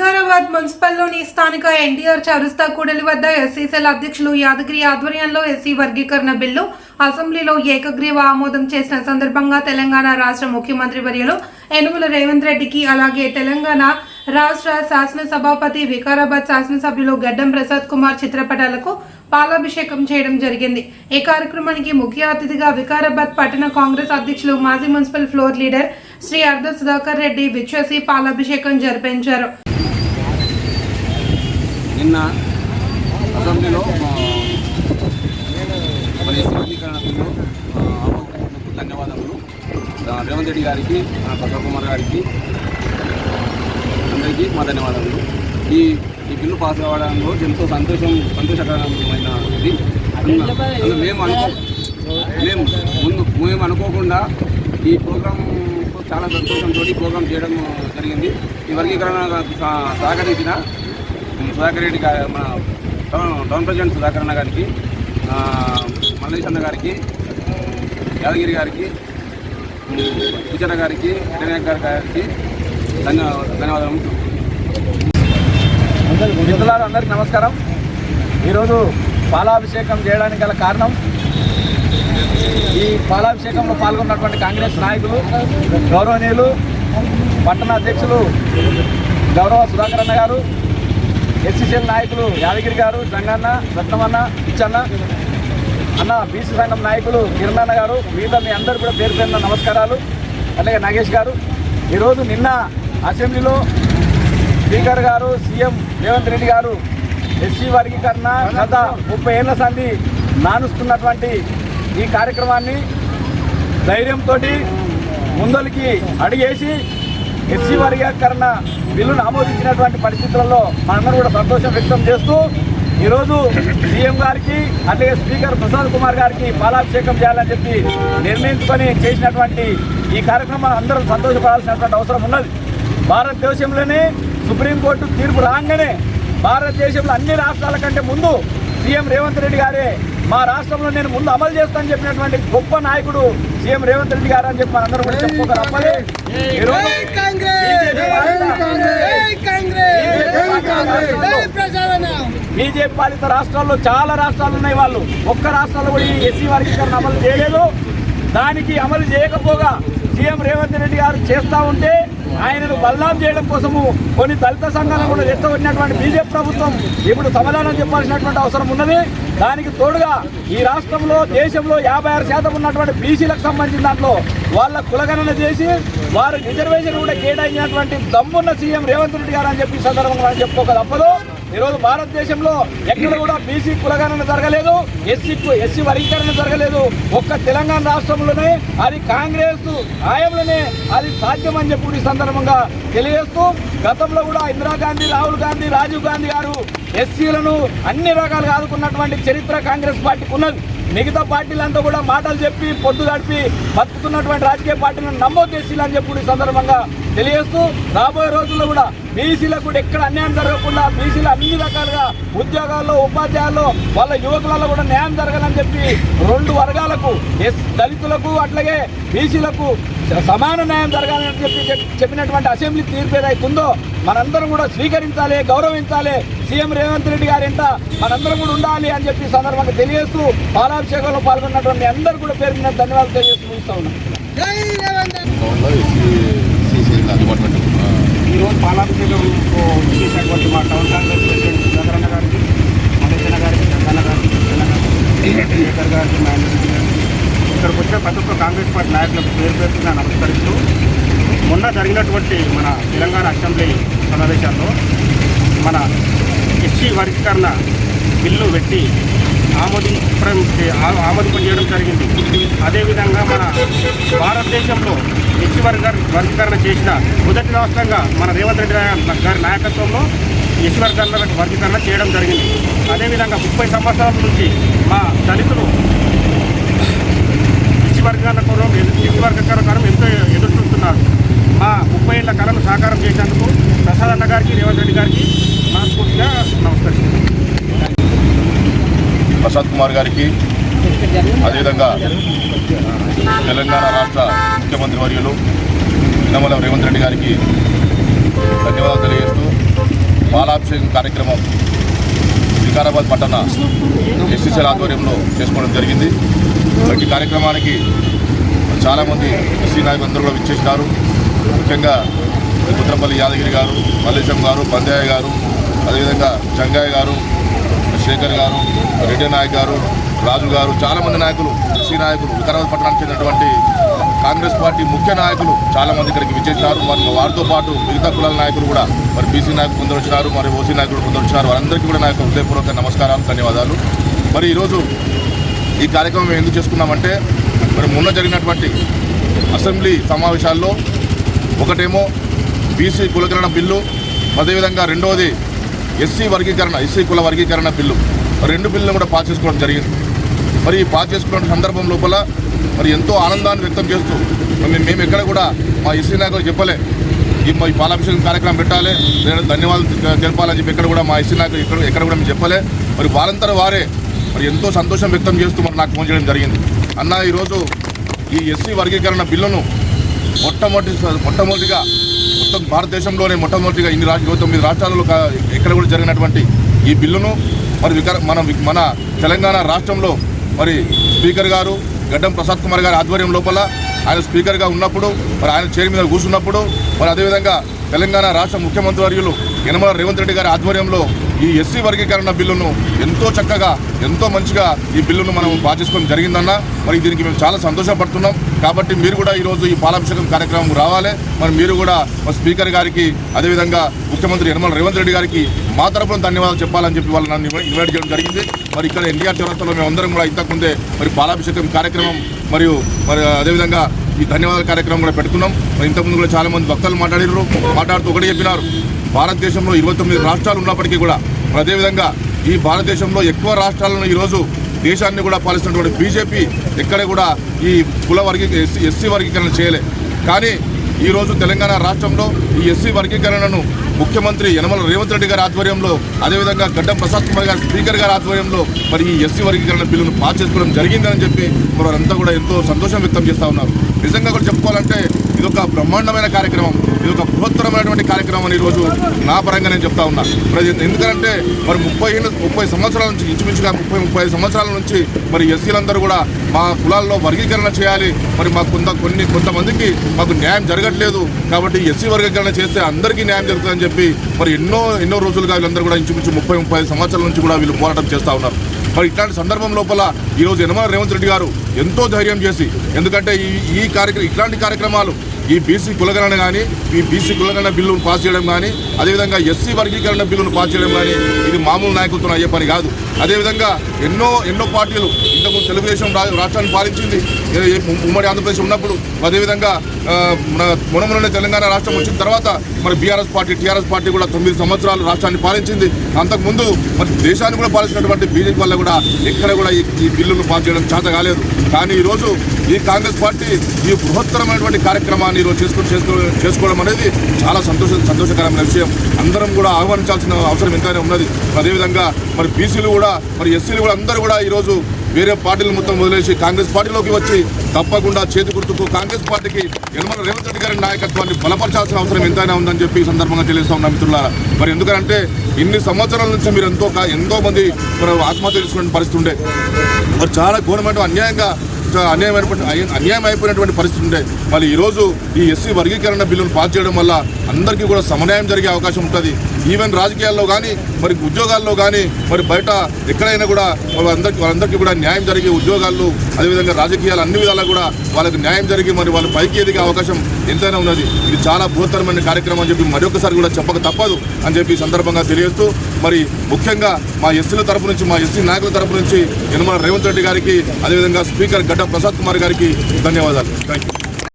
వికారాబాద్ మున్సిపల్లోని స్థానిక ఎన్టీఆర్ చౌరస్తా కూడలి వద్ద ఎస్సీ అధ్యక్షులు యాదగిరి ఆధ్వర్యంలో ఎస్సీ వర్గీకరణ బిల్లు అసెంబ్లీలో ఏకగ్రీవ ఆమోదం చేసిన సందర్భంగా తెలంగాణ రాష్ట్ర ముఖ్యమంత్రి వర్యులు యనుమల రేవంత్ రెడ్డికి అలాగే తెలంగాణ రాష్ట్ర శాసనసభాపతి వికారాబాద్ శాసనసభ్యులు గడ్డం ప్రసాద్ కుమార్ చిత్రపటాలకు పాలాభిషేకం చేయడం జరిగింది. ఈ కార్యక్రమానికి ముఖ్య అతిథిగా వికారాబాద్ పట్టణ కాంగ్రెస్ అధ్యక్షులు మాజీ మున్సిపల్ ఫ్లోర్ లీడర్ శ్రీ అర్ధ సుధాకర్ రెడ్డి విచ్చేసి పాలాభిషేకం జరిపించారు. నిన్న అసెంబ్లీలో మన సమీకరణ బిల్లు ఆమోదించినందుకు ధన్యవాదములు. రేవంత్ రెడ్డి గారికి ప్రసాద్ కుమార్ గారికి అందరికీ మా ధన్యవాదములు. ఈ ఈ బిల్లు పాస్ కావడంలో ఎంతో సంతోషం సంతోషకరమైన ఇది. మేము అనుకో మేము ముందు మేము అనుకోకుండా ఈ ప్రోగ్రామ్ చాలా సంతోషంతో ప్రోగ్రాం ప్రోగ్రామ్ చేయడం జరిగింది. ఈ వర్గీకరణ సహకరించిన సుధాకర్ రెడ్డి మన టౌన్ టౌన్ ప్రెసిడెంట్ సుధాకర్ అన్న గారికి ఆ, మల్లేష్ అన్న గారికి యాదగిరి గారికి విచర గారికి వినాయక్ గారి గారికి ధన్యవాదాలు మిత్రులారు అందరికీ నమస్కారం. ఈరోజు పాలాభిషేకం చేయడానికి గల కారణం ఈ పాలాభిషేకంలో పాల్గొన్నటువంటి కాంగ్రెస్ నాయకులు గౌరవనీయులు పట్టణ అధ్యక్షులు గౌరవ సుధాకర్ అన్న గారు ఎస్సీసీఎల్ నాయకులు యాదగిరి గారు జంగన్న రత్నమన్న పిచ్చన్న అన్న బీసీ సంఘం నాయకులు కిరణన్న గారు మిగతా మీ అందరూ కూడా పేరు పేరున నమస్కారాలు. అలాగే నాగేష్ గారు ఈరోజు నిన్న అసెంబ్లీలో స్పీకర్ గారు సీఎం రేవంత్ రెడ్డి గారు ఎస్సీ వర్గీకరణ గత ముప్పై ఏళ్ళ సంది నానుస్తున్నటువంటి ఈ కార్యక్రమాన్ని ధైర్యంతో ముందలకి అడిగేసి ఎస్సీ వర్గీకరణ బిల్లును ఆమోదించినటువంటి పరిస్థితులలో మనందరం కూడా సంతోషం వ్యక్తం చేస్తూ ఈరోజు సీఎం గారికి అలాగే స్పీకర్ ప్రసాద్ కుమార్ గారికి పాలాభిషేకం చేయాలని చెప్పి నిర్ణయించుకొని చేసినటువంటి ఈ కార్యక్రమం అందరం సంతోషపడాల్సినటువంటి అవసరం ఉన్నది. భారతదేశంలోనే సుప్రీంకోర్టు తీర్పు రాగానే భారతదేశంలో అన్ని రాష్ట్రాల కంటే ముందు సీఎం రేవంత్ రెడ్డి గారే మా రాష్ట్రంలో నేను ముందు అమలు చేస్తానని చెప్పినటువంటి గొప్ప నాయకుడు సీఎం రేవంత్ రెడ్డి గారు అని చెప్పి మనందరం కూడా బీజేపీ పాలిత రాష్ట్రాల్లో చాలా రాష్ట్రాలు ఉన్నాయి వాళ్ళు. ఒక్క రాష్ట్రాల్లో కూడా ఈ ఎస్సీ వర్గీకరణ అమలు చేయలేదు. దానికి అమలు చేయకపోగా సీఎం రేవంత్ రెడ్డి గారు చేస్తూ ఉంటే ఆయనను బదనాం చేయడం కోసము కొన్ని దళిత సంఘాలను కూడా రెచ్చగొట్టినటువంటి బీజేపీ ప్రభుత్వం ఇప్పుడు సమాధానం చెప్పాల్సినటువంటి అవసరం ఉన్నది. దానికి తోడుగా ఈ రాష్ట్రంలో దేశంలో యాభై ఆరు శాతం ఉన్నటువంటి బీసీలకు సంబంధించిన దాంట్లో వాళ్ళ కులగణన చేసి వారు రిజర్వేషన్ కూడా కేటాయించినటువంటి దమ్మున్న సీఎం రేవంత్ రెడ్డి గారు అని చెప్పి సందర్భంగా మనం చెప్పుకోక తప్పదు. ఈరోజు భారతదేశంలో ఎక్కడ కూడా బీసీ కులగణన జరగలేదు ఎస్సీ ఎస్సీ వర్గీకరణ జరగలేదు. ఒక్క తెలంగాణ రాష్ట్రంలోనే అది కాంగ్రెస్ ఆయంలోనే అది సాధ్యమని చెప్పి ఈ సందర్భంగా తెలియజేస్తూ గతంలో కూడా ఇందిరాగాంధీ రాహుల్ గాంధీ రాజీవ్ గాంధీ గారు ఎస్సీలను అన్ని రకాలుగా ఆదుకున్నటువంటి చరిత్ర కాంగ్రెస్ పార్టీకి ఉన్నది. మిగతా పార్టీలంతా కూడా మాటలు చెప్పి పొద్దు గడిపి బతుకుతున్నటువంటి రాజకీయ పార్టీలను నమోదు చేసిలని చెప్పి ఈ సందర్భంగా తెలియజేస్తూ రాబోయే రోజుల్లో కూడా బీసీలకు కూడా ఎక్కడ అన్యాయం జరగకుండా బీసీలు అన్ని రకాలుగా ఉద్యోగాల్లో ఉపాధ్యాయుల్లో వాళ్ళ యువకులలో కూడా న్యాయం జరగాలని చెప్పి రెండు వర్గాలకు ఎస్ దళితులకు అట్లాగే బీసీలకు సమాన న్యాయం జరగాలని చెప్పి చెప్- చెప్పినటువంటి అసెంబ్లీ తీర్పు ఏదైతుందో మనందరం కూడా స్వీకరించాలి గౌరవించాలి. సీఎం రేవంత్ రెడ్డి గారి ఎంట మనందరం కూడా ఉండాలి అని చెప్పి సందర్భంగా తెలియజేస్తూ పాలాభిషేకంలో పాల్గొన్నటువంటి అందరూ కూడా పేరు మీద ధన్యవాదాలు తెలియజేస్తూ ముగిస్తా ఉన్నాం. భవన్లో ఈరోజు పాలాభిషేకం చేసినటువంటి మా టౌన్ కాంగ్రెస్ ప్రెసిడెంట్ సుధాకరన్న గారికి మల్లేశన్న గారికి చందన్న గారికి శేఖర్ గారికి మహేంద్ర గారికి ఇక్కడికి వచ్చిన ప్రతి ఒక్క కాంగ్రెస్ పార్టీ నాయకులకు పేరు పేరుగా నమస్కరిస్తూ మొన్న జరిగినటువంటి మన తెలంగాణ అసెంబ్లీ సమావేశాల్లో మన ఎస్సీ వర్గీకరణ బిల్లు పెట్టి ఆమోదించడం ఆ- ఆమోదింపజేయడం జరిగింది. అదేవిధంగా మన భారతదేశంలో ఎస్సీ వర్గ వర్గీకరణ చేసిన మొదటి రాష్ట్రంగా మన రేవంత్ రెడ్డి గారి గారి నాయకత్వంలో ఎస్సీ వర్గీకరణ వర్గీకరణ చేయడం జరిగింది. అదేవిధంగా ముప్పై సంవత్సరాల నుంచి మా దళితులు ఎస్సీ వర్గీకరణ కొరకు ఎస్సీ వర్గీకరణ కొరకు ఎంతో ఎదురు చూస్తున్నారు మా ముప్పై ఏళ్ళ కళను సాకారం చేసినందుకు ప్రసాద్ అన్న గారికి రేవంత్ రెడ్డి గారికి మనస్ఫూర్తిగా నమస్కరిస్తున్నాను ప్రసాద్ కుమార్ గారికి అదేవిధంగా తెలంగాణ రాష్ట్ర ముఖ్యమంత్రి వర్యులు నిన్నమల రేవంత్ రెడ్డి గారికి ధన్యవాదాలు తెలియజేస్తూ బాలాభిషేకం కార్యక్రమం వికారాబాద్ పట్టణ ఎస్సీసీల ఆధ్వర్యంలో చేసుకోవడం జరిగింది. ఈ కార్యక్రమానికి చాలామంది ఎస్సీ నాయకులందరూ కూడా విచ్చేసినారు. ముఖ్యంగా కుత్రపల్లి యాదగిరి గారు మల్లేశం గారు పందయ్య గారు అదేవిధంగా జంగయ్య గారు శేఖర్ గారు రెడ్డి నాయక్ గారు రాజు గారు చాలామంది నాయకులు ఎస్సీ నాయకులు వికారాబాద్ పట్టణానికి చెందినటువంటి కాంగ్రెస్ పార్టీ ముఖ్య నాయకులు చాలామంది ఇక్కడికి విచ్చేసినారు. మరి వారితో పాటు మిగతా కులాల నాయకులు కూడా మరి బీసీ నాయకులు కొందరు వచ్చినారు మరి ఓసీ నాయకులు కొందరు వచ్చినారు వారందరికీ కూడా నా యొక్క హృదయపూర్వక నమస్కారాలు ధన్యవాదాలు. మరి ఈరోజు ఈ కార్యక్రమం ఎందుకు చేసుకున్నామంటే మరి మొన్న జరిగినటువంటి అసెంబ్లీ సమావేశాల్లో ఒకటేమో బీసీ కులకరణ బిల్లు అదేవిధంగా రెండవది ఎస్సీ వర్గీకరణ ఎస్సీ కుల వర్గీకరణ బిల్లు. రెండు బిల్లులను కూడా పాస్ చేసుకోవడం జరిగింది. మరి ఈ పాస్ చేసుకున్న సందర్భం లోపల మరి ఎంతో ఆనందాన్ని వ్యక్తం చేస్తూ మరి మేము ఎక్కడ కూడా మా ఎస్సీ నాయకులు చెప్పలే. ఈ మా పాలాభిషేకం కార్యక్రమం పెట్టాలి. లేదా ధన్యవాదాలు తెలపాలని చెప్పి ఎక్కడ కూడా మా ఎస్సీ నాయకులు ఎక్కడ ఎక్కడ కూడా మేము చెప్పలే. మరి వారంతర వారే మరి ఎంతో సంతోషం వ్యక్తం చేస్తూ మరి నాకు ఫోన్ చేయడం జరిగింది. అన్న ఈరోజు ఈ ఎస్సీ వర్గీకరణ బిల్లును మొట్టమొదటి మొట్టమొదటిగా మొత్తం భారతదేశంలోనే మొట్టమొదటిగా ఇన్ని రాష్ట్ర తొమ్మిది రాష్ట్రాలలో ఎక్కడ కూడా జరిగినటువంటి ఈ బిల్లును మరి వికార మన మన తెలంగాణ రాష్ట్రంలో మరి స్పీకర్ గారు గడ్డం ప్రసాద్ కుమార్ గారి ఆధ్వర్యం లోపల ఆయన స్పీకర్గా ఉన్నప్పుడు మరి ఆయన చైర్ మీద కూర్చున్నప్పుడు మరి అదేవిధంగా తెలంగాణ రాష్ట్ర ముఖ్యమంత్రి వర్యులు యనమల రేవంత్ రెడ్డి గారి ఆధ్వర్యంలో ఈ ఎస్సీ వర్గీకరణ బిల్లును ఎంతో చక్కగా ఎంతో మంచిగా ఈ బిల్లును మనం పాటించుకోవడం జరిగిందన్న మరి దీనికి మేము చాలా సంతోషపడుతున్నాం. కాబట్టి మీరు కూడా ఈరోజు ఈ పాలాభిషేకం కార్యక్రమం రావాలి. మరి మీరు కూడా మా స్పీకర్ గారికి అదేవిధంగా ముఖ్యమంత్రి యనమల రేవంత్ రెడ్డి గారికి మా తరపున ధన్యవాదాలు చెప్పాలని చెప్పి వాళ్ళు నన్ను ఇన్వైట్ చేయడం జరిగింది. మరి ఇక్కడ ఎన్టీఆర్ చౌరస్తాలో మేము అందరం కూడా ఇంతకుముందే మరి పాలాభిషేకం కార్యక్రమం మరియు మరి అదేవిధంగా ఈ ధన్యవాదాల కార్యక్రమం కూడా పెట్టుకున్నాం మరి ఇంతకుముందు కూడా చాలామంది భక్తులు మాట్లాడారు మాట్లాడుతూ ఒకటి చెప్పినారు. భారతదేశంలో ఇరవై తొమ్మిది రాష్ట్రాలు ఉన్నప్పటికీ కూడా అదేవిధంగా ఈ భారతదేశంలో ఎక్కువ రాష్ట్రాలను ఈరోజు దేశాన్ని కూడా పాలిస్తున్నటువంటి బీజేపీ ఎక్కడ కూడా ఈ కుల వర్గీ ఎస్సీ ఎస్సీ వర్గీకరణ చేయలే. కానీ ఈరోజు తెలంగాణ రాష్ట్రంలో ఈ ఎస్సీ వర్గీకరణను ముఖ్యమంత్రి యనమల రేవంత్ రెడ్డి గారి ఆధ్వర్యంలో అదేవిధంగా గడ్డం ప్రసాద్ కుమార్ గారి స్పీకర్ గారి ఆధ్వర్యంలో మరి ఈ ఎస్సీ వర్గీకరణ బిల్లును పాస్ చేసుకోవడం జరిగిందని చెప్పి మరి వారంతా కూడా ఎంతో సంతోషం వ్యక్తం చేస్తూ ఉన్నారు. నిజంగా కూడా చెప్పుకోవాలంటే ఇది ఒక బ్రహ్మాండమైన కార్యక్రమం ఇది ఒక బృహత్తరమైనటువంటి కార్యక్రమం అని ఈరోజు నా పరంగా నేను చెప్తా ఉన్నా. ప్రతి ఎందుకంటే మరి ముప్పై ముప్పై సంవత్సరాల నుంచి ఇంచుమించుగా ముప్పై ముప్పై సంవత్సరాల నుంచి మరి ఎస్సీలందరూ కూడా మా కులాల్లో వర్గీకరణ చేయాలి. మరి మాకు కొంత కొన్ని కొంతమందికి మాకు న్యాయం జరగట్లేదు కాబట్టి ఎస్సీ వర్గీకరణ చేస్తే అందరికీ న్యాయం జరుగుతుందని చెప్పి మరి ఎన్నో ఎన్నో రోజులుగా వీళ్ళందరూ కూడా ఇంచుమించు ముప్పై ముప్పై సంవత్సరాల నుంచి కూడా వీళ్ళు పోరాటం చేస్తూ ఉన్నారు. మరి ఇట్లాంటి సందర్భం లోపల ఈరోజు యనమల రేవంత్ రెడ్డి గారు ఎంతో ధైర్యం చేసి ఎందుకంటే ఈ ఈ కార్యక్రమం ఇట్లాంటి కార్యక్రమాలు ఈ బీసీ కులగణన కానీ ఈ బీసీ కులగణన బిల్లును పాస్ చేయడం కానీ అదేవిధంగా ఎస్సీ వర్గీకరణ బిల్లును పాస్ చేయడం కానీ ఇది మామూలు నాయకులతో అయ్యే పని కాదు. అదేవిధంగా ఎన్నో ఎన్నో పార్టీలు ఇంతకుముందు తెలుగుదేశం రాష్ట్రాన్ని పాలించింది ఉమ్మడి ఆంధ్రప్రదేశ్ ఉన్నప్పుడు. అదేవిధంగా మన మొనముననే తెలంగాణ రాష్ట్రం వచ్చిన తర్వాత మరి బీఆర్ఎస్ పార్టీ టీఆర్ఎస్ పార్టీ కూడా తొమ్మిది సంవత్సరాలు రాష్ట్రాన్ని పాలించింది. అంతకుముందు మరి దేశాన్ని కూడా పాలించినటువంటి బీజేపీ వల్ల కూడా ఎక్కడ కూడా ఈ ఈ బిల్లును పాస్ చేయడం చేత కాలేదు. కానీ ఈరోజు ఈ కాంగ్రెస్ పార్టీ ఈ బృహత్తరమైనటువంటి కార్యక్రమాన్ని ఈరోజు చేసుకుని చేసుకో చేసుకోవడం అనేది చాలా సంతోష సంతోషకరమైన విషయం. అందరం కూడా ఆహ్వానించాల్సిన అవసరం ఎంతైనా ఉన్నది. అదేవిధంగా మరి బీసీలు కూడా మరి ఎస్సీలు కూడా అందరూ కూడా ఈరోజు వేరే పార్టీలు మొత్తం వదిలేసి కాంగ్రెస్ పార్టీలోకి వచ్చి తప్పకుండా చేతి గుర్తుకు కాంగ్రెస్ పార్టీకి యనమల రేవంత్ రెడ్డి గారి నాయకత్వాన్ని బలపరచాల్సిన అవసరం ఎంతైనా ఉందని చెప్పి ఈ సందర్భంగా తెలియజేస్తా ఉన్నా మిత్రులారా. మరి ఎందుకంటే ఇన్ని సంవత్సరాల నుంచి మీరు ఎంతో ఎంతో మంది ఆత్మహత్య చేసుకునే పరిస్థితి ఉండే. మరి చాలా ఘోరమైన అన్యాయంగా అన్యాయమైనటువంటి అన్యాయం అయిపోయినటువంటి పరిస్థితి ఉండే మళ్ళీ ఈరోజు ఈ ఎస్సీ వర్గీకరణ బిల్లును పాస్ చేయడం వల్ల అందరికీ కూడా సమన్యాయం జరిగే అవకాశం ఉంటుంది. ఈవెన్ రాజకీయాల్లో కానీ మరి ఉద్యోగాల్లో కానీ మరి బయట ఎక్కడైనా కూడా వాళ్ళందరికీ వాళ్ళందరికీ కూడా న్యాయం జరిగే ఉద్యోగాలు అదేవిధంగా రాజకీయాలు అన్ని విధాలా కూడా వాళ్ళకి న్యాయం జరిగి మరి వాళ్ళు పైకి ఎదిగే అవకాశం ఎంతైనా ఉన్నది. ఇది చాలా బృహత్తరమైన కార్యక్రమం అని చెప్పి మరొకసారి కూడా చెప్పక తప్పదు అని చెప్పి సందర్భంగా తెలియజేస్తూ మరి ముఖ్యంగా మా ఎస్సీల తరపు నుంచి మా ఎస్సీ నాయకుల తరపు నుంచి యనమల రేవంత్ రెడ్డి గారికి అదేవిధంగా స్పీకర్ గడ్డ ప్రసాద్ కుమార్ గారికి ధన్యవాదాలు. Thank you